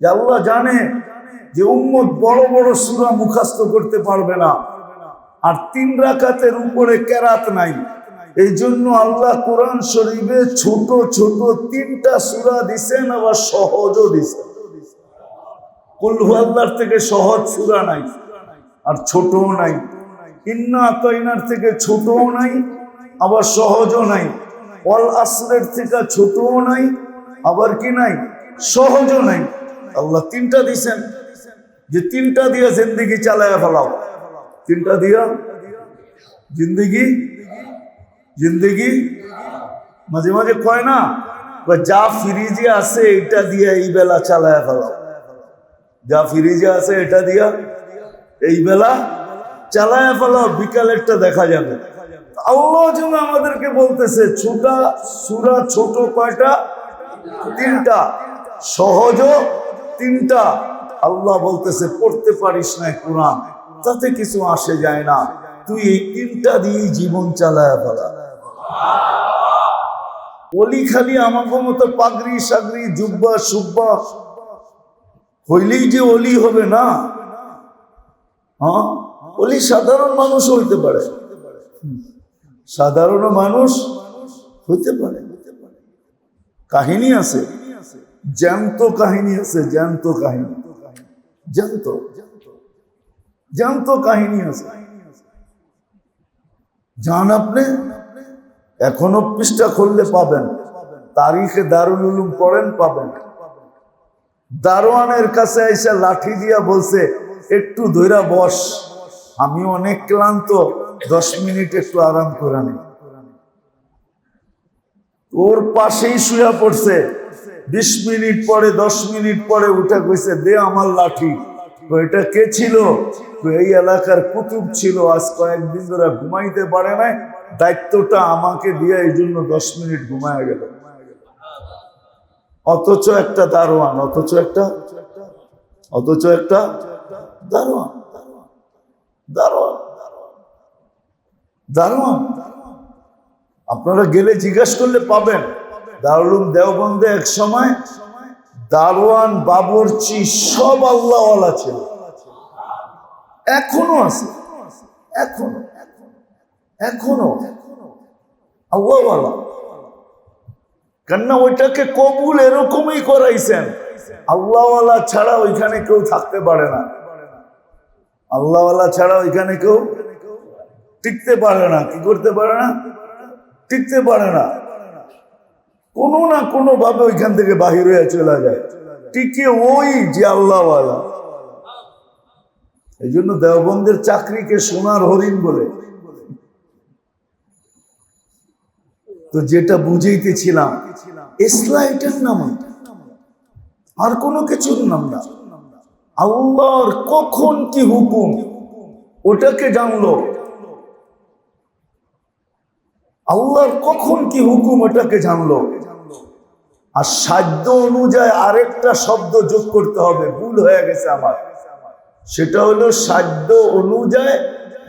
যে আল্লাহ জানে যে উম্মত বড় বড় সুরা মুখাস্ত করতে পারবে না। আর তিন রাকাতের উপরে কেরাত নাই। এই জন্য আল্লাহ কোরআন শরীফে ছোট ছোট তিনটা সুরা দিছেন, আবার সহজও দিছেন। কুলহু থেকে সহজ সুরা নাই, আর ছোটও নাই। ইন্না তৈনার থেকে ছোটও নাই, আবার সহজও নাই। অল আসরের থেকে ছোটও নাই, আবার কি নাই? সহজও নাই। আল্লাহ তিনটা দিছেন যে তিনটা দিয়া জিন্দিগি চালায় ফেলাও। তিনটা দিয়া জিন্দিগি জিন্দিগি। মাঝে মাঝে কয় না যা ফ্রিজে আছে এটা দিয়ে এই বেলা চালায় ফেলাও। যা ফ্রিজে আছে এটা দিয়া এই বেলা চালায় ফেলাও। বিকালেরটা দেখা যাবে। আল্লাহ যেন আমাদেরকে বলতেছে, ছোটা, সুরা ছোট কয়টা? তিনটা। সহজ তিনটা। আল্লাহ বলতেছে, পড়তে পারিস না কোরআন তাতে কিছু আসে যায় না। তুই এই তিনটা দিয়ে জীবন চালায় ফেলা। অলি খালি আমাকে মতো পাগড়ি সাগরি জুব্বা সুব্বা। হইলেই যে অলি হবে না। হ্যাঁ? অলি সাধারণ মানুষ হইতে পারে। সাধারণ মানুষ হইতে পারে। কাহিনী আছে। জ্যান্ত কাহিনী আছে, জ্যান্ত কাহিনী। জ্যান্ত জ্যান্ত কাহিনী আছে। যান আপনি? এখনও পৃষ্ঠা খুললে পাবেন। তারিখে দারুল উলুম পড়েন, পাবেন। দারোয়ানের কাছে এসে লাঠি দিয়া বলছে, একটু ধৈরা বস। আমি অনেক ক্লান্ত। দশ মিনিট একটু আরাম করে নি ওর পাশেই শুয়া পড়ছে। বিশ মিনিট পরে, দশ মিনিট পরে উঠে কইছে, দে আমার লাঠি। এটা কে ছিল? এই এলাকার কুতুব ছিল। আজ কয়েকদিন ধরে ঘুমাইতে পারে নাই। দায়িত্বটা আমাকে দিয়ে এই জন্য দশ মিনিট ঘুমায় গেল। অথচ একটা দারোয়ান, অথচ একটা অথচ একটা দারোয়ান দারোয়ান দারোয়ান। আপনারা গেলে জিজ্ঞেস করলে পাবেন। দারুলুম দেওবন্দে এক সময় দারোয়ান, বাবরচি সব আল্লাহওয়ালা ছিল। এখনও আছে। এখনও। এখনও। আল্লাহওয়ালা। কেননা ওইটাকে কবুল এরকমই করাইছেন। আল্লাহওয়ালা ছাড়া ওইখানে কেউ থাকতে পারে না। আল্লাহওয়ালা ছাড়া ওইখানে কেউ টিকতে পারে না। কি করতে পারে না? টিকতে পারে না। কোনো না কোনো ভাবে ওইখান থেকে বাহির হয়ে চলে যায়। টিকে ওই যে আল্লাহওয়ালা। এই জন্য দেওবন্দের চাকরিকে সোনার হরিণ বলে। তো যেটা বুঝাইতেছিলাম ইসলা এটার নাম আর কোনো কিছুর নাম না। আল্লাহর কখন কি হুকুম, ওটাকে জানলো। আল্লাহর কখন কি হুকুম ওটাকে জানলো? আর সাধ্য অনুযায়ী আরেকটা শব্দ যোগ করতে হবে, ভুল হয়ে গেছে আমার। সেটা হলো সাধ্য অনুযায়ী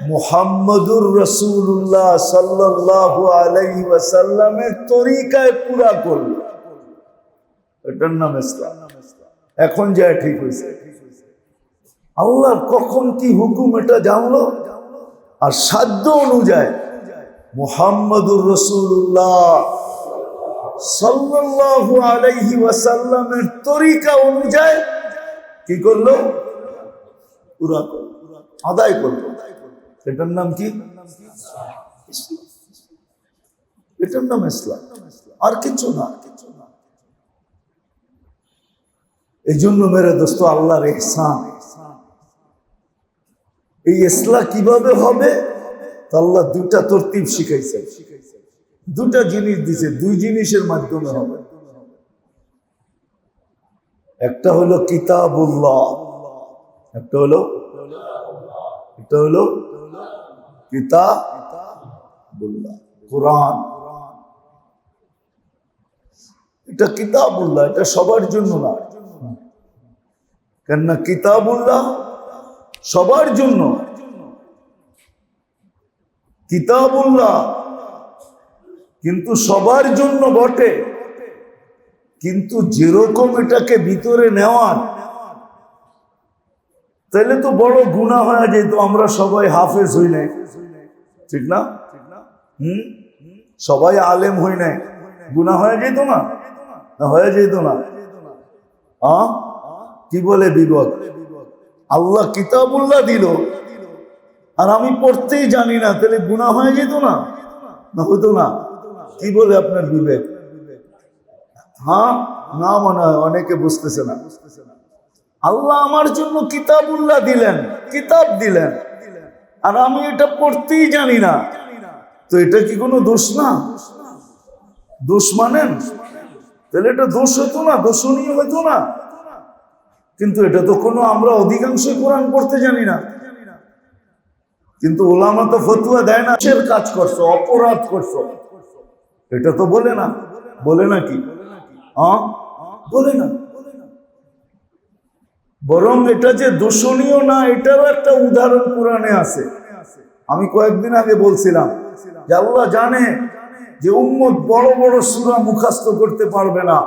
মোহাম্মদুর রসুল্লাহ সাল্লাহ আলাই ওয়াসাল্লামের তরিকায় পুরা করল। এটার নাম ইসলাম। এখন যায় ঠিক হয়েছে। আল্লাহ কখন কি হুকুম এটা জানলো? আর সাধ্য অনুযায়ী মোহাম্মদুর রসুল্লাহ সাল্লাল্লাহু আলাইহি ওয়াসাল্লামের তরিকা অনুযায়ী কি করল? পুরা আদায় করল। এটার নাম কি? এটার নাম ইসলাম। আর কিছু না। এই জন্য মেরে দোস্ত, আল্লাহর এহসান। এই ইসলা কীভাবে হবে? আল্লাহ দুটা তরতিব শিখাইছে। দুটা জিনিস দিছে, দুই জিনিসের মাধ্যমে হবে। একটা হলো কিতাবুল্লাহ, একটা হলো একটা হলো কিতাবুল্লাহ, কোরআন। এটা কিতাবুল্লাহ, এটা সবার জন্য না। কেননা কিতাবুল্লাহ সবার জন্য। কিতাবুল্লাহ। কিন্তু সবার জন্য বটে। কিন্তু যেরকম এটাকে ভিতরে নেওয়ার, তাইলে তো বড় গুণা হয়ে যেত আমরা সবাই হাফেজ হই নাই। ঠিক না? হুম? সবাই আলেম হই নাই। গুণা হয়ে যেত না? হয়ে যেত না। কি বলে বিপদ? আল্লাহ কিতাবুল্লাহ দিল। আর আমি পড়তেই জানি না, তাহলে গুণা হয়ে যেত না? না, হতো না। কি বলে আপনার বিবেক? হ্যাঁ না মনে হয়, অনেকে বুঝতেছে না। আল্লাহ আমার জন্য কিতাবুল্লাহ দিলেন, কিতাব দিলেন। আর আমি এটা পড়তেই জানি না। তো এটা কি কোনো দোষ না? দোষ মানেন তাহলে এটা দোষ হতো না, দোষণীয় হতো না। কিন্তু এটা তো কোনো, আমরা অধিকাংশই কোরআন পড়তে জানি না। কিন্তু ওলামা তো ফতুয়া দেয় না, কিসের কাজ করছ, অপরাধ করছ? এটা তো বলে না। বলে না কি? হ্যাঁ? বলে না। বরং এটা যে দূষণীয় না, এটারও একটা উদাহরণ কোরআনে আছে। আমি কয়েকদিন আগে বলছিলাম যে আল্লাহ জানে যে উম্মত বড় বড় সুরা মুখাস্ত করতে পারবে না।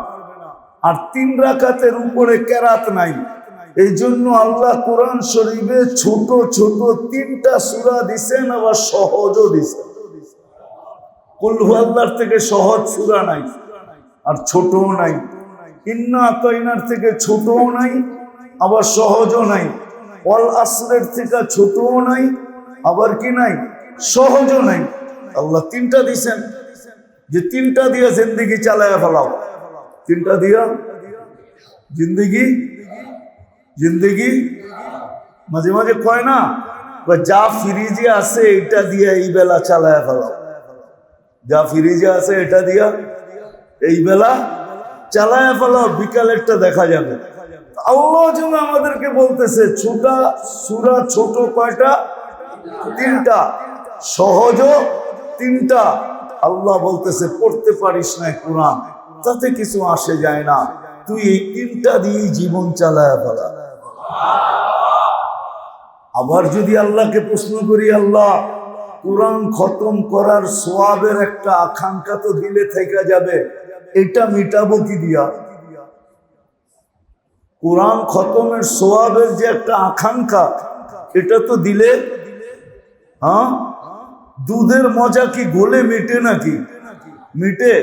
আর তিন রাকাতের উপরে কেরাত নাই। এই জন্য আল্লাহ কোরআন শরীফে ছোট ছোট তিনটা সুরা দিছেন, আবার সহজও দিছেন। কুলহু থেকে সহজ সুরা নাই, আর ছোটও নাই। ইন্না তৈনার থেকে ছোটও নাই, আবার সহজও নাই। অল আসরের থেকে ছোটও নাই, আবার কি নাই? সহজও নাই। আল্লাহ তিনটা দিছেন। যে তিনটা দিয়া জিন্দিগি চালায় ফেলাও। তিনটা দিয়া জিন্দিগি জিন্দিগি? মাঝে মাঝে কয় না? যা ফ্রিজে আছে, এটা দিয়ে এই বেলা চালায় ফেলাও যা ফ্রিজে আছে, এটা দিয়া এই বেলা চালায় ফেলাও বিকালেরটা দেখা যাবে। আল্লাহ যেন আমাদেরকে বলতেছে, ছোটা, সুরা ছোট কয়টা? তিনটা। সহজ তিনটা। আল্লাহ বলতেছে, পড়তে পারিস না কোরআন। তাতে কিছু আসে যায় না। তুই এই তিনটা দিয়ে জীবন চালায় ফেলা। আবার যদি আল্লাহকে প্রশ্ন করি, আল্লাহ, কোরআন খতম করার সোয়াবের একটা আকাঙ্ক্ষা তো দিলে থেকে যাবে, এটা মিটাবো কি দিয়া? কোরআন খতমের সোয়াবের যে একটা আকাঙ্ক্ষা, এটা তো দিলে হ্যাঁ? দুধের মজা কি গোলে মিটে নাকি? মিটে?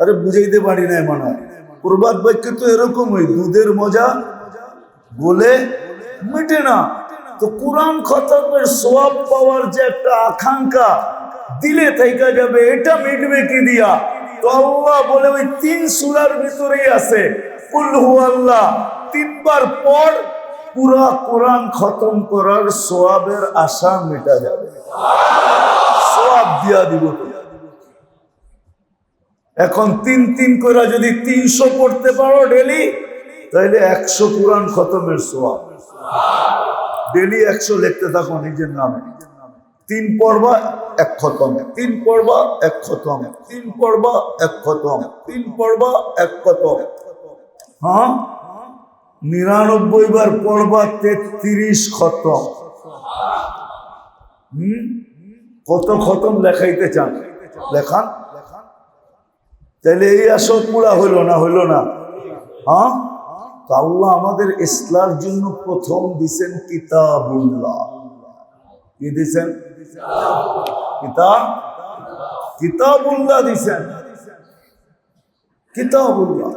আরে বুঝাইতে পারি না মানে। প্রবাদ বাক্য তো এরকমই, দুধের মজা গোলে মিটে না। তো কোরআন খতমের সোয়াব পাওয়ার যে একটা আকাঙ্ক্ষা দিলে থাইকা যাবে, এটা মিটবে কি দিয়া? তো আল্লাহ বলে, ওই তিন সুরার ভিতরেই আছে। তিনবার পর পুরা কোরআন খতম করার সোয়াবের আশা মেটা যাবে। সোয়াব দিয়া দিব এখন তিন তিন করে যদি তিনশো পড়তে পারো ডেলি তাহলে একশো কোরআন খতমের সোয়াব ডেলি একশো লিখতে থাকো নিজের নামে। তিন পর্বা, এক খতম। তিন পর্বা, এক খতম। তিন পর্বা, এক খতম। তিন পর্বা, এক খতম। হ্যাঁ? নিরানব্বই বার পড়বা তেত্রিশ খতম। কত খতম লেখাইতে চান? লেখান। তাহলে এই আসো পুরা হইল না, হইল না? হ্যাঁ? তো আল্লাহ আমাদের ইসলার জন্য প্রথম দিছেন কিতাবুল্লাহ। কি দিছেন কিতাব? কিতাবুল্লাহ দিছেন কিতাবুল্লাহ।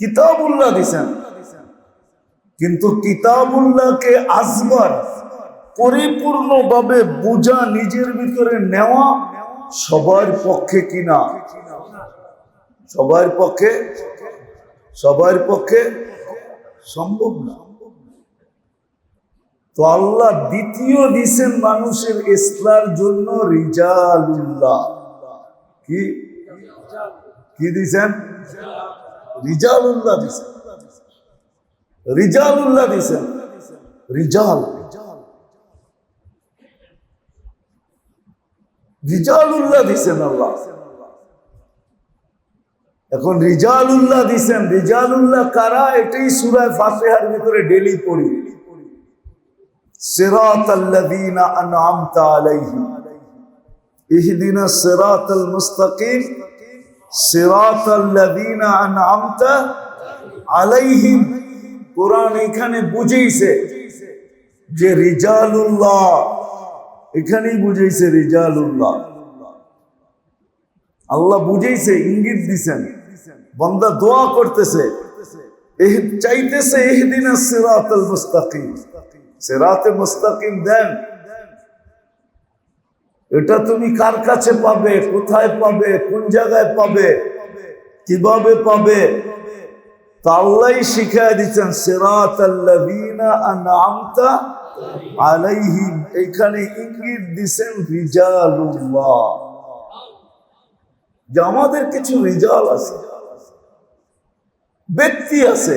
কিতাবুল্লাহ দিছেন কিন্তু কিতাবুল্লাহকে আসবার পরিপূর্ণভাবে বোঝা নিজের ভিতরে নেওয়া সবার পক্ষে কিনা সবার পক্ষে সবার পক্ষে সম্ভব না। তো আল্লাহ দ্বিতীয় দিছেন মানুষের ইসলার জন্য রিজালুল্লাহ। কি? কি দিছেন? রিজালুল্লাহ দিছেন। রিজালুল্লাহ দিছেন। রিজাল। রিজালুল্লাহ দিছেন আল্লাহ। এখন রিজালুল্লাহ দিছেন, রিজালুল্লাহ কারা? এটাই সুরায় ফাতেহার ভিতরে ডেলি পড়ি। সিরাত আল্লাযীনা আনআমতা আলাইহিম ইহদিনা সিরাতাল মুস্তাকিম। সিরাত আল্লাযীনা আনআমতা আলাইহিম কোরআন এখানে বুঝেইছে যে রিজালুল্লাহ, এখানেই বুঝেইছে রিজালুল্লাহ। আল্লাহ বুঝেইছে, ইঙ্গিত দিছেন। বন্দা দোয়া করতেছে চাইতেছে এহদিন সিরাতাল মুস্তাকিম। সিরাতে মুস্তাকিম দেন। এটা তুমি কার কাছে পাবে, কোথায় পাবে, কোন জায়গায় পাবে, কীভাবে পাবে? আল্লাহ শিখায় দিচ্ছেন সিরাত আনআমতা আলাইহিম এখানে ইঙ্গিত দিছেন রিজালুল্লাহ। যে আমাদের কিছু রিজাল আছে। ব্যক্তি আছে।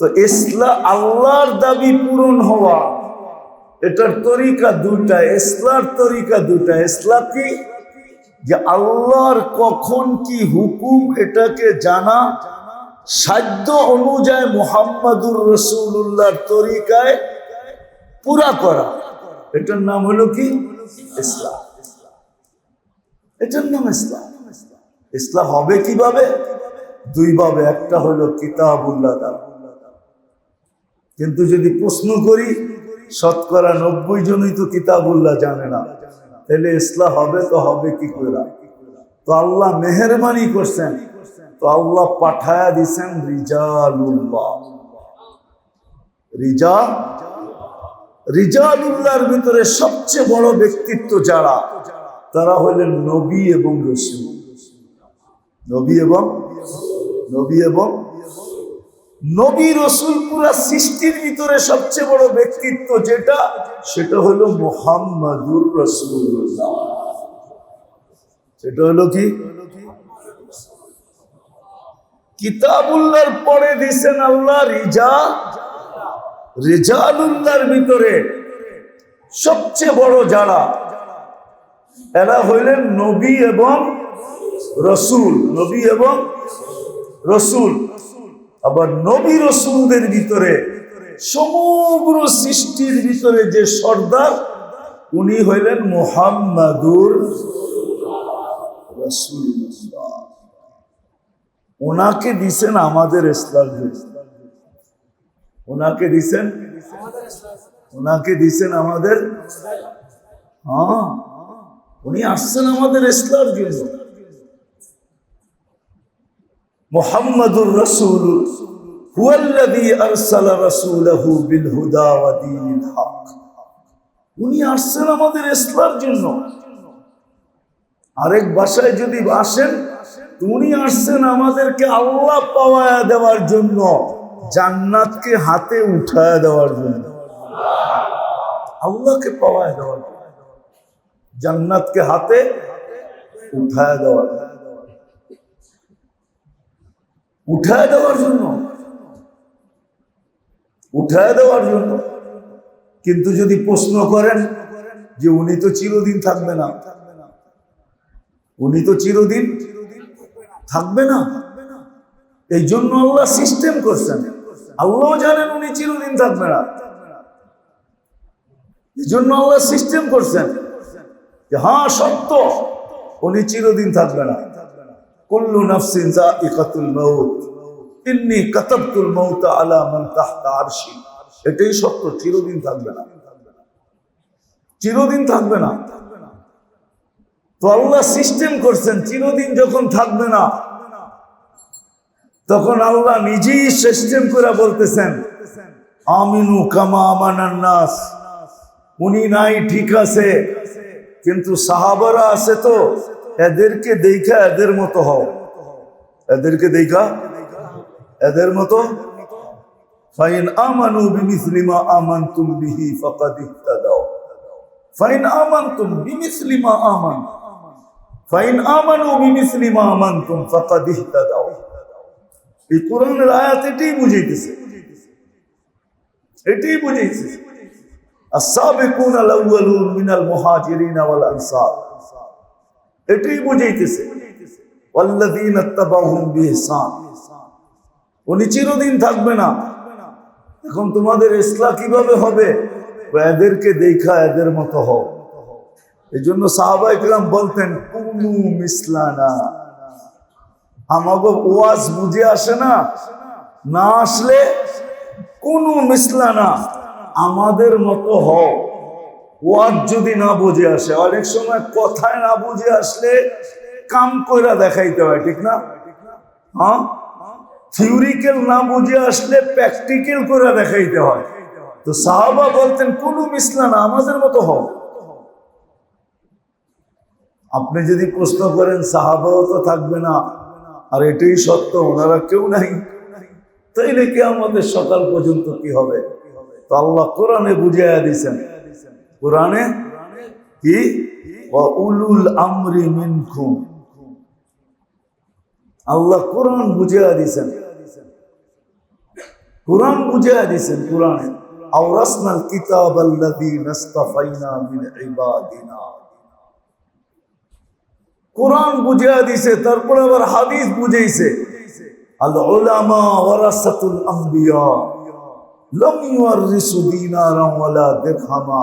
তো ইসলা আল্লাহর দাবি পূরণ হওয়া, এটার তরিকা দুটা ইসলার তরিকা দুটা ইসলা কি? যে আল্লাহর কখন কি হুকুম, এটাকে জানা। সাধ্য অনুযায়ী মোহাম্মদুর রসুল্লাহর তরিকায় পুরা করা। এটার নাম হলো কি? ইসলাম। এটার নাম ইসলাম। ইসলাম হবে কীভাবে? দুইভাবে একটা হলো কিতাবুল্লাহ দ্বারা কিন্তু যদি প্রশ্ন করি, শতকরা নব্বই জনই তো কিতাবুল্লাহ জানে না। তাহলে ইসলাম হবে তো হবে কি করে? তো আল্লাহ মেহরবানি করছেন। তো আল্লাহ পাঠায়া দিছেন রিজালুল্লাহ। রিজা? রিজালুল্লাহর ভিতরে সবচেয়ে বড় ব্যক্তিত্ব যারা, তারা হলেন নবী এবং রসুল। নবী এবং নবী এবং নবী রসুল পুরা সৃষ্টির ভিতরে সবচেয়ে বড় ব্যক্তিত্ব যেটা, সেটা হলো মোহাম্মদুর রসুল্লাহ সেটা হলো কি? কিতাবুল্লাহর পরে দিছেন আল্লাহ রিজা, রেজালুল্লাহর ভিতরে সবচেয়ে বড় যারা, এরা হইলেন নবী এবং রসুল। নবী এবং রসুল, আবার নবী রসুলদের ভিতরে, সমগ্র সৃষ্টির ভিতরে যে সর্দার, উনি হইলেন মোহাম্মদুর ওনাকে দিছেন আমাদের ইসলাম ওনাকে দিছেন? ওনাকে দিছেন আমাদের? হ্যাঁ। উনি আসছেন আমাদের ইসলার জন্য মোহাম্মদুর রসুল হুয়াল্লাযী আরসালা রাসূলাহু বিল হুদা ওয়া দীনিল হক। উনি আসছেন আমাদের জন্য। আরেক ভাষায় যদি আসেন উনি আসছেন আমাদেরকে আল্লাহ পাওয়া দেওয়ার জন্য, জান্নাতকে হাতে উঠায় দেওয়ার জন্য। আল্লাহকে পাওয়া দেওয়ার জন্য। জান্নাতকে হাতে উঠায় দেওয়ার জন্য। উঠায় দেওয়ার জন্য। উঠায় দেওয়ার জন্য। কিন্তু যদি প্রশ্ন করেন যে উনি তো চিরদিন থাকবে না, উনি তো চিরদিন থাকবে না, এই জন্য আল্লাহ সিস্টেম করছেন। আল্লাহ জানেন উনি চিরদিন থাকবে না। এই জন্য আল্লাহ সিস্টেম করছেন হ্যাঁ সত্য, উনি চিরদিন থাকবে না। এটাই সত্য, চিরদিন থাকবে না। চিরদিন থাকবে না। তো আল্লাহ সিস্টেম করছেন, চিরদিন যখন থাকবে না, তখন আল্লাহ নিজেই সিস্টেম করে বলতেছেন, আমিনু কামা আমানান নাস। উনি নাই, ঠিক আছে, কিন্তু সাহাবারা আছে তো। এদেরকে দেখা এদের মতো হও এদেরকে দেখা এদের মতো ফাইন আমানু বিমিসলি মা আমানতুম বিহি ফাকাদ ইহতাদাও ফাইন আমানতুম বিমিসলি মা আমান ফাইন আমানু বিমিসলি মা আমানতুম ফাকাদ ইহতাদাও এই কোরআনের আয়াত এটাই বুঝাইতেছে এটাই বুঝাইছে السابقون الاولون من المهاجرين والانصار এটাই বুঝাইতেছে। উনি চিরদিন থাকবে না। এখন তোমাদের ইসলা কীভাবে হবে? এদেরকে দেখা এদের মতো হও। এই জন্য সাহাবা ইকলাম বলতেন কুনু মিসলা না আমাকে ওয়াজ বুঝে আসে না। না আসলে কোনো মিসলানা। আমাদের মতো হও। ওয়াজ যদি না বুঝে আসে, অনেক সময় কথায় না বুঝে আসলে কাম কইরা দেখাইতে হয়, ঠিক না? হ্যাঁ? থিওরিক্যাল না বুঝে আসলে প্র্যাকটিক্যাল করে দেখাইতে হয়। তো সাহাবা বলতেন, কোনো মিসলা না আমাদের মতো হও। আপনি যদি প্রশ্ন করেন, সাহাবাও তো থাকবে না। আর এটাই সত্য, ওনারা কেউ নাই। তাইলে কি আমাদের সকাল পর্যন্ত কি হবে? তো আল্লাহ কোরআনে বুঝাইয়া দিছেন। কোরআনে কি ওয়া উলুল আমরি মিনকুম আল্লাহ কোরআন বুঝাইয়া দিছেন কোরআন বুঝাইয়া দিছেন কোরআনে আওরাসনাল কিতাব আল্লাযী নাস্তাফাইনা মিন ইবাদিনা কোরআন বুঝাইয়া দিছে তারপর আবার হাদিস বুঝাইছে আল উলামা ওয়ারাসাতুল আম্বিয়া লাম ইউরিসু দিনারা ওয়ালা দিরহামা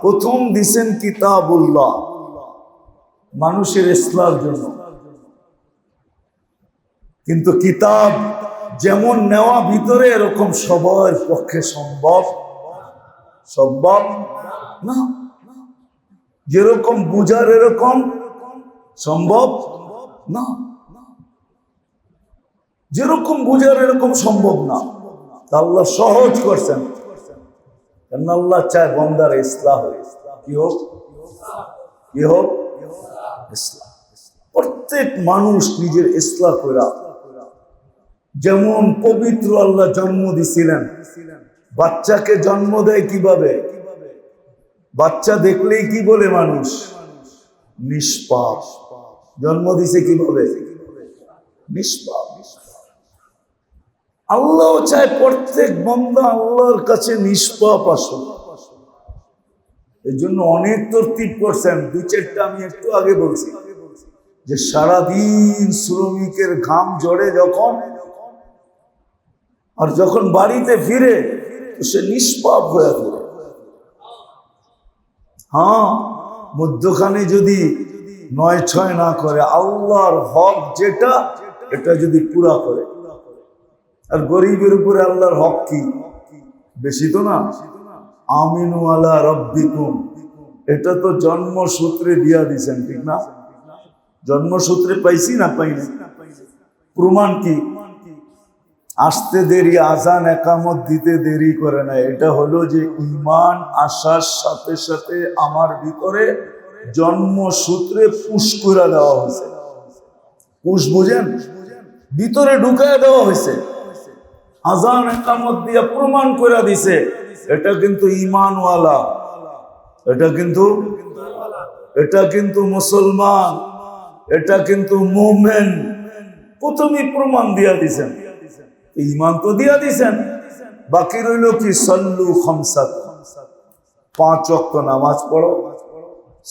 প্রথম দিছেন কিতাবুল্লাহ, মানুষের ইসলার জন্য। কিন্তু কিতাব যেমন নেওয়া ভিতরে এরকম সবার পক্ষে সম্ভব সম্ভব না। যেরকম বুঝার এরকম সম্ভব না। যেরকম বুঝার এরকম সম্ভব না। আল্লাহ সহজ করছেন। কেন আল্লাহ চায় বন্দার ইসলাম কি হোক? কি হোক? ইসলাম প্রত্যেক মানুষ নিজের ইসলাম করা যেমন পবিত্র আল্লাহ জন্ম দিছিলেন। বাচ্চাকে জন্ম দেয় কীভাবে? বাচ্চা দেখলেই কি বলে মানুষ? নিষ্পাপ। জন্ম দিছে কীভাবে? নিষ্পাপ। আল্লাহ চায় প্রত্যেক বন্ধা আল্লাহর কাছে নিষ্পাপ আসুক। এর জন্য অনেক তরতিব করছেন। দু চারটা আমি একটু আগে বলছি যে সারাদিন শ্রমিকের ঘাম ঝরে যখন, আর যখন বাড়িতে ফিরে সে নিষ্পাপ হয়ে পড়ে হ্যাঁ মধ্যখানে যদি নয় ছয় না করে, আল্লাহর হক যেটা, এটা যদি পুরা করে। আর গরিবের উপরে আল্লাহর হক কি? বেশি তো না? আমিনু আলা রব্বিকুম। এটা তো জন্মসূত্রে দিয়া দিছেন, ঠিক না? জন্মসূত্রে পাইছি না পাইনি প্রমাণ কি? আসতে দেরি, আজান একামত দিতে দেরি করে না এটা হলো যে ইমান আসার সাথে সাথে আমার ভিতরে জন্মসূত্রে পুশ করে দেওয়া হয়েছে। পুশ বুঝেন? ভিতরে ঢুকায় দেওয়া হয়েছে। আজান একামত দিয়ে প্রমাণ করে দিছে, এটা কিন্তু ইমানওয়ালা এটা কিন্তু এটা কিন্তু মুসলমান, এটা কিন্তু মোমেন। প্রথমেই প্রমাণ দিয়া দিছেন। ইমান তো দিয়া দিছেন। বাকি রইল কি সল্লু খমসাত। পাঁচ অক্ত নামাজ পড়ো।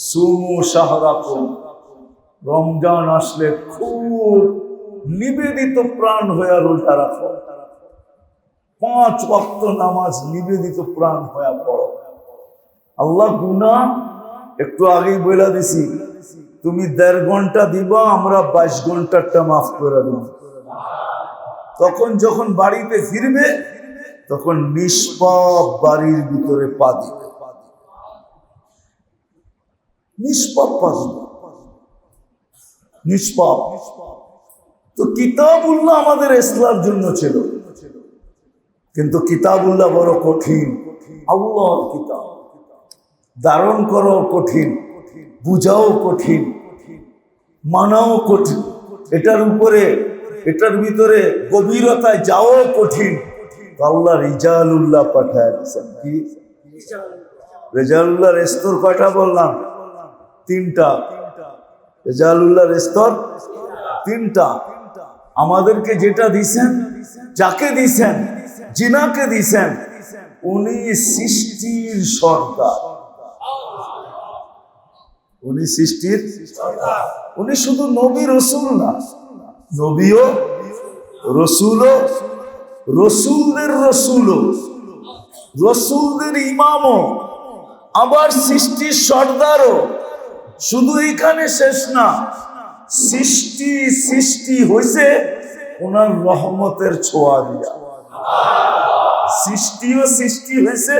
সুমু সাহরাকুম রমজান আসলে খুব নিবেদিত প্রাণ হয়ে রোজা রাখো। পাঁচ অক্ত নামাজ নিবেদিত প্রাণ হয়ে পড়ো। আল্লাহ গুনা, একটু আগেই বলে দিছি, তুমি দেড় ঘণ্টা দিবা, আমরা বাইশ ঘন্টারটা মাফ করে দেব। তখন যখন বাড়িতে ফিরবে, তখন নিষ্পাপ বাড়ির ভিতরে পা দিবে। নিষ্পাপ পা দিবে। নিষ্পাপ। তো আমাদের ইসলার জন্য ছিল। কিন্তু কিতাবুল্লাহ বড় কঠিন। আল্লাহর কিতাব। ধারণ করো কঠিন, বুঝাও কঠিন, মানাও কঠিন। এটার উপরে, এটার ভিতরে গভীরতায় যাও কঠিন। আল্লাহ রিজালুল্লাহ পাঠায় কি? রেজালুল্লাহর স্তর কয়টা বললাম। তিনটা। রেজালুল্লাহর স্তর তিনটা। আমাদেরকে যেটা দিছেন যাকে দিছেন জিনাকে দিছেন উনি সৃষ্টির সর্দার। উনি সৃষ্টির উনি শুধু নবী রসুল না, নবীও রসুলও, রসুলদের রসুলও, রসুলদের ইমামও, আবার সৃষ্টির সর্দারও। শুধু এখানে শেষ না, সৃষ্টি সৃষ্টি হয়েছে ওনার রহমতের ছোঁয়া দিয়া। সৃষ্টিও সৃষ্টি হয়েছে।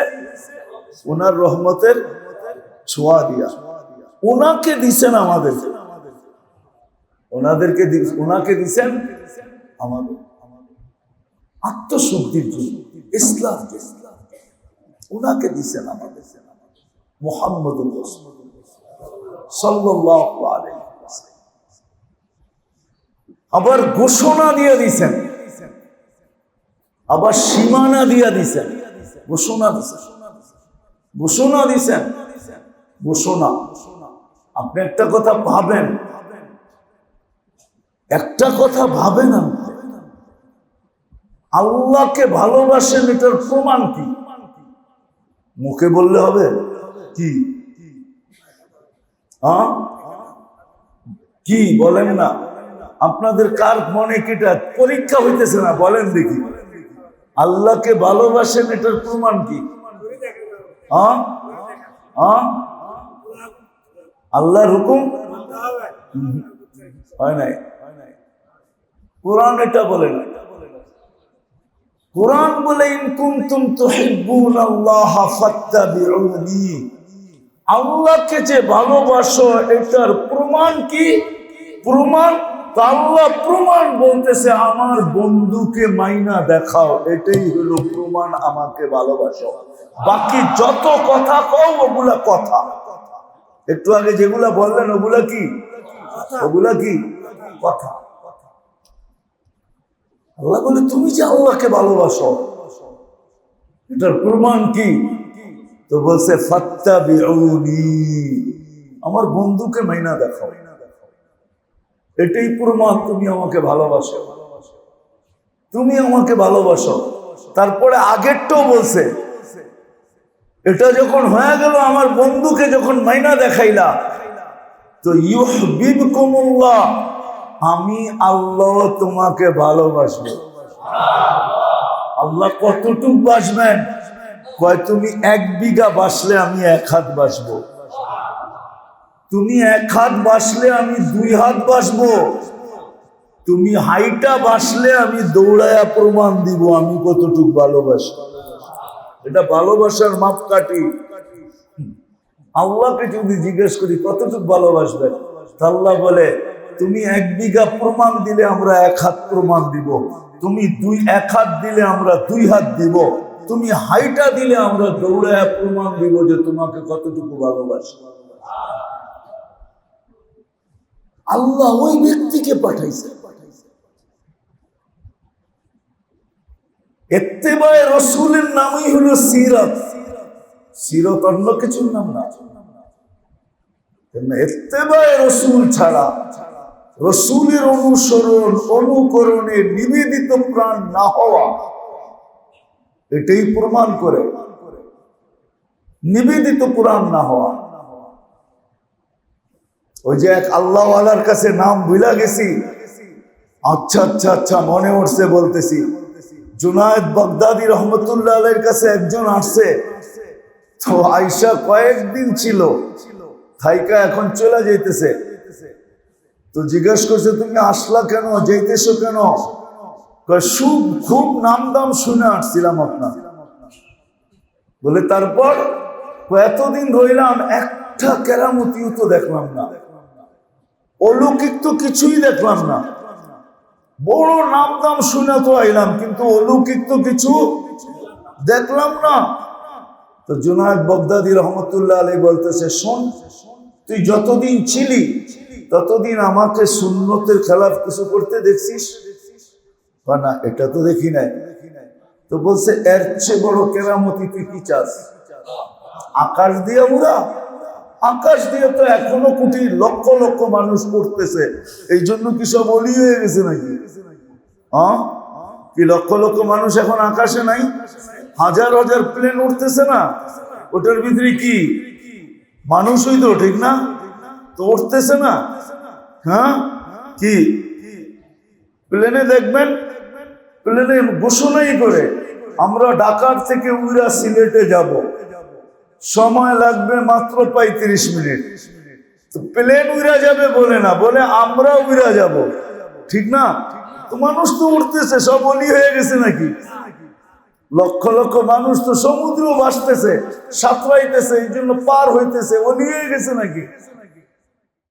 ওনার রহমতের ছোঁয়া দিয়া। ওনাকে দিছেন আমাদের। ওনাদেরকে ওনাকে দিছেন আমাদের। আত্মশুদ্ধির জন্য ইসলাম ওনাকে দিছেন আমাদের। মোহাম্মদ সাল্লাল্লাহু আলাইহি ওয়াসাল্লাম। আবার ঘোষণা দিয়ে দিছেন। আবার সীমানা দিয়া দিছেন। ঘোষণা দিছেন। ঘোষণা দিছেন। ঘোষণা। আপনি একটা কথা ভাবেন। একটা কথা ভাবেন আপনি। আল্লাহকে ভালোবাসেন এটার প্রমাণ কি? মুখে বললে হবে। কি? কি? বলেন না। আপনাদের কার মনে কিটা পরীক্ষা হইতেছে না? বলেন দেখি। আল্লাহকে ভালোবাসেন, এটার প্রমাণ কি? হ্যাঁ? হ্যাঁ? আল্লাহর হুকুম? হয় নাই? কোরআন এটা বলে না। কোরআন বলে, ইন কুনতুম তুহিব্বুনাল্লাহ ফাত্তাবিউনি। আল্লাহকে যে ভালোবাসো, এটার প্রমাণ কি? প্রমাণ আল্লাহ প্রমাণ বলতেছে, আমার বন্ধুকে মাইনা দেখাও। এটাই হলো প্রমাণ আমাকে ভালোবাসো। বাকি যত কথা কও, ওগুলা কথা। একটু আগে যেগুলা বললেন, ওগুলা কি? ওগুলা কি? কথা। আল্লাহ বলে, তুমি যে আল্লাহকে ভালোবাসো, এটার প্রমাণ কি? তো বলছে ফাত্তা আমার বন্ধুকে মাইনা দেখাও। এটাই প্রমাণ তুমি আমাকে ভালোবাসো। তুমি আমাকে ভালোবাসো। তারপরে আগেরটাও বলছে, এটা যখন হয়ে গেল, আমার বন্ধুকে যখন মাইনা দেখাইলা, তো কুমুল্লাহ আমি আল্লাহ তোমাকে ভালোবাসবো। আল্লাহ কতটুক বাসবেন? কয়, তুমি এক বিঘা বাসলে আমি এক হাত বাসবো। তুমি এক হাত বাসলে আমি দুই হাত বাসবো। তুমি হাইটা বাসলে আমি দৌড়ায়া প্রমাণ দিব আমি কতটুক ভালোবাসি। এটা ভালোবাসার মাপকাঠি। আল্লাহকে যদি জিজ্ঞেস করি, কতটুক ভালোবাসবেন তা আল্লাহ বলে, তুমি এক বিঘা প্রমাণ দিলে আমরা এক হাত প্রমাণ দিব। তুমি দুই, এক হাত দিলে আমরা দুই হাত দিব। তুমি হাইটা দিলে আমরা দৌড়ায় প্রমাণ দিব যে তোমাকে কতটুকু ভালোবাসি। আল্লাহ ওই ব্যক্তিকে পাঠাইছে। এত্তেবায় রসুলের নামই হলো সিরত। সিরত অন্য কিছুর নাম না। এত্তেবায় রসুল ছাড়া রসুলের অনুসরণ, অনুকরণে নিবেদিত প্রাণ না হওয়া, এটাই প্রমাণ করে নিবেদিত প্রাণ না হওয়া। ওই যে এক আল্লাহওয়ালার কাছে নাম ভুলা গেছি। আচ্ছা আচ্ছা আচ্ছা মনে উঠছে বলতেছি। জুনায়দ বগদাদি রহমতুল্লাহ আলের কাছে একজন আসছে। তো আইসা কয়েকদিন ছিল, থাইকা এখন চলে যাইতেছে। তো জিজ্ঞেস করছে, তুমি আসলা কেন? যাইতেছো কেন? খুব খুব নাম দাম শুনে আসছিলাম আপনার। বলে, তারপর এতদিন রইলাম, একটা কেরামতিও তো দেখলাম না। অলৌকিক তো কিছুই দেখলাম না। বড় নাম দাম শুনে তো আইলাম, কিন্তু অলৌকিক তো কিছু দেখলাম না। তো জুনায়দ বগদাদি রহমতুল্লাহ আলী বলতেছে, শোন, তুই যতদিন ছিলি, ততদিন আমাকে সুন্নতের খেলাফ কিছু করতে দেখছিস? না, এটা তো দেখি নাই। তো বলছে, এর চেয়ে বড় কেরামতি তুই কি চাস? আকাশ দিয়ে উড়া। আকাশ দিয়ে তো এখনও কোটি লক্ষ লক্ষ মানুষ পড়তেছে। এই জন্য কি সব অলি হয়ে গেছে নাকি? হ্যাঁ কি লক্ষ লক্ষ মানুষ এখন আকাশে নাই? হাজার হাজার প্লেন উঠতেছে না। ওটার ভিতরে কি? মানুষই তো, ঠিক না? তো উঠতেছে না। হ্যাঁ? কি? প্লেনে দেখবেন প্লেনে ঘোষণাই করে, আমরা ঢাকার থেকে উইরা সিলেটে যাব। সময় লাগবে মাত্র পঁয়ত্রিশ মিনিট। প্লেন উড়া যাবে বলে না, বলে আমরা উড়া যাব। ঠিক না? তো মানুষ তো উঠতেছে সব অলি হয়ে গেছে নাকি? লক্ষ লক্ষ মানুষ তো সমুদ্র বাসতেছে সাঁতরাইতেছে, এই জন্য পার হইতেছে, অলি হয়ে গেছে নাকি?